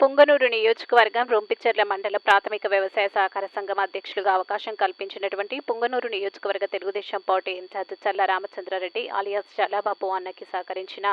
పుంగనూరు నియోజకవర్గం రొంపిచెర్ల మండల ప్రాథమిక వ్యవసాయ సహకార సంఘం అధ్యక్షులుగా అవకాశం కల్పించినటువంటి పుంగనూరు నియోజకవర్గ తెలుగుదేశం పార్టీ ఇన్ఛార్జ్ చల్ల రామచంద్రారెడ్డి ఆలియాస్ చల్లబాబు అన్నకి సహకరించిన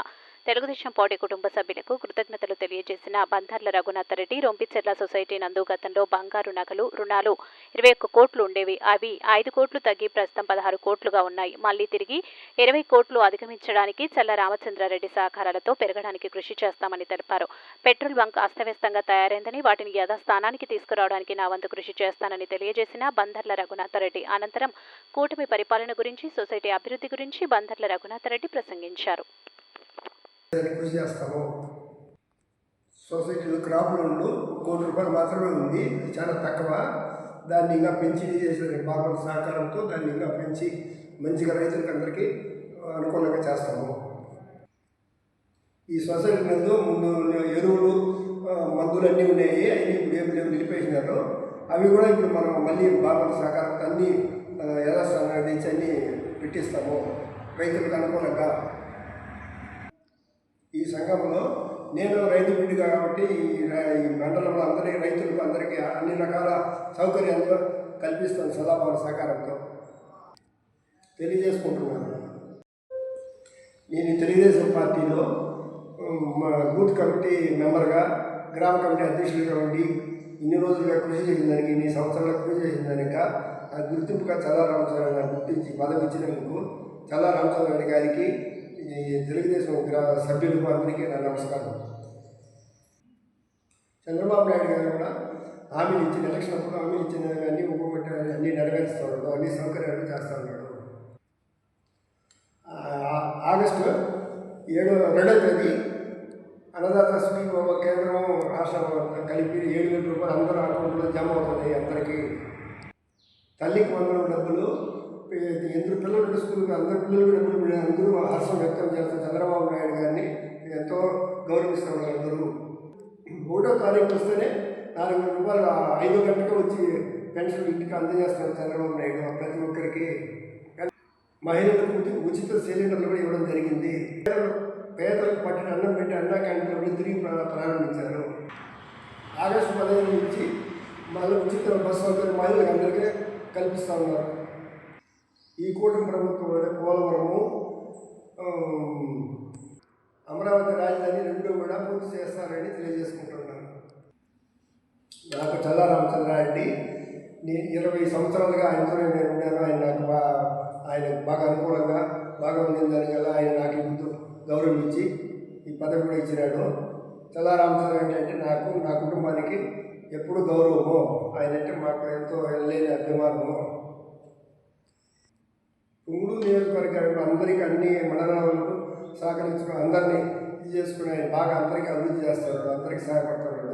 తెలుగుదేశం పార్టీ కుటుంబ సభ్యులకు కృతజ్ఞతలు తెలియజేసిన బంధర్ల రఘునాథ రెడ్డి రొంపిచెర్ల సొసైటీ నందు గతంలో బంగారు నగలు రుణాలు ఇరవై ఒక్క కోట్లు ఉండేవి. అవి ఐదు కోట్లు తగ్గి ప్రస్తుతం పదహారు కోట్లుగా ఉన్నాయి. మళ్ళీ తిరిగి ఇరవై కోట్లు అధిగమించడానికి చల్ల రామచంద్రారెడ్డి సహకారాలతో పెరగడానికి కృషి చేస్తామని తెలిపారు. పెట్రోల్ బంక్ అస్తవ్యస్తంగా తయారైందని వాటిని యథాస్థానానికి తీసుకురావడానికి నా వంతు కృషి చేస్తానని తెలియజేసిన బంధర్ల రఘునాథరెడ్డి అనంతరం కూటమి పరిపాలన గురించి సొసైటీ అభివృద్ధి గురించి బంధర్ల రఘునాథరెడ్డి ప్రసంగించారు. కృషి చేస్తాము. సొసైటీలో క్రాప్ లోన్లు కోటి రూపాయలు మాత్రమే ఉంది. ఇది చాలా తక్కువ. దాన్ని ఇంకా పెంచి చేసిన బాబా సహకారంతో దాన్ని ఇంకా పెంచి మంచిగా రైతులకు అందరికీ అనుకూలంగా చేస్తాము. ఈ సొసైటీ నందు ముందు ఎరువులు మందులన్నీ మందులు అన్నీ ఉన్నాయి. అవి ఇప్పుడు ఏమి లేవు నిలిపేసినారు. అవి కూడా ఇప్పుడు మనం మళ్ళీ బాబా సహకారంతో అన్నీ ఆ, తెచ్చి అన్నీ పెట్టిస్తాము. రైతులకు అనుకూలంగా సంఘంలో నేను రైతు బిడ్డ కాబట్టి ఈ మండలంలో అందరికీ రైతులకు అందరికీ అన్ని రకాల సౌకర్యాలు కల్పిస్తాను సదాభావ సహకారంతో తెలియజేసుకుంటున్నాను. నేను తెలుగుదేశం పార్టీలో మా బూత్ కమిటీ మెంబర్గా గ్రామ కమిటీ అధ్యక్షులుగా ఉండి ఇన్ని రోజులుగా కృషి చేసిన దానికి ఇన్ని సంవత్సరాలుగా కృషి చేసిన దానికి ఆ గుర్తింపుగా చల్లా రామచంద్ర గారిని గుర్తించి పదవి ఇచ్చినందుకు చల్లా రామచంద్ర గారికి ఈ తెలుగుదేశం గ్రా సభ్యులకు అందరికీ నా నమస్కారం. చంద్రబాబు నాయుడు గారు కూడా హామీలు ఇచ్చిన ఎలక్షన్ అప్పుడు హామీలు ఇచ్చిన అన్నీ ఒక్కొక్కటి అన్నీ నెరవేరుస్తున్నాడు అన్ని సౌకర్యాలు చేస్తున్నాడు ఉన్నాడు. ఆగస్టు ఏడు రెండో తేదీ అన్నదాత స్కీమ్ కేంద్రం రాష్ట్రం కలిపి ఏడు వేల రూపాయలు అందరూ అకౌంట్లో జమ అవుతుంది అందరికీ. తల్లికి వందల డబ్బులు ఎందరు పిల్లలు ఉంటే అందరు పిల్లలు కూడా అందరూ హర్షం వ్యక్తం చేస్తారు చంద్రబాబు నాయుడు గారిని ఎంతో గౌరవిస్తారు అందరూ మూడో తారీఖు వస్తేనే నాలుగు వేల రూపాయలు ఐదు గంటలకు వచ్చి పెన్షన్ ఇంటికి అందజేస్తారు చంద్రబాబు నాయుడు ప్రతి ఒక్కరికి. మహిళలకు ఉచిత సిలిండర్లు కూడా ఇవ్వడం జరిగింది. పేదలకు పట్టిన అన్నం పెట్టి అన్నా క్యాంటీన్లు తిరిగి ప్రారంభించారు. ఆగస్టు పదిహేను నుంచి మళ్ళీ ఉచిత బస్సు సౌకర్యం మహిళలకు అందరికీ కల్పిస్తూ ఉన్నారు. ఈ కూటమి ప్రభుత్వం పోలవరము అమరావతి రాజధాని రెండు కూడా పూర్తి చేస్తారని తెలియజేసుకుంటున్నాను. నాకు చల్లా రామచంద్రారెడ్డి నేను ఇరవై సంవత్సరాలుగా ఆయనతోనే నేను ఉన్నాను. ఆయన నాకు బాగా ఆయన బాగా అనుకూలంగా బాగా ఉండింది దానివల్ల ఆయన నాకు ఎంతో గౌరవం ఇచ్చి ఈ పదవి కూడా ఇచ్చినాడు. చల్లా రామచంద్రారెడ్డి అంటే నాకు నా కుటుంబానికి ఎప్పుడు గౌరవము ఆయన అంటే మాకు ఎంతో లేని అభిమానము. తుంగుడు నియోజకవర్గంలో అందరికీ అన్ని మండలాలకు సహకరించుకుని అందరినీ ఇది చేసుకుని ఆయన బాగా అందరికీ అభివృద్ధి చేస్తారు అందరికీ సహాయపడతాడు.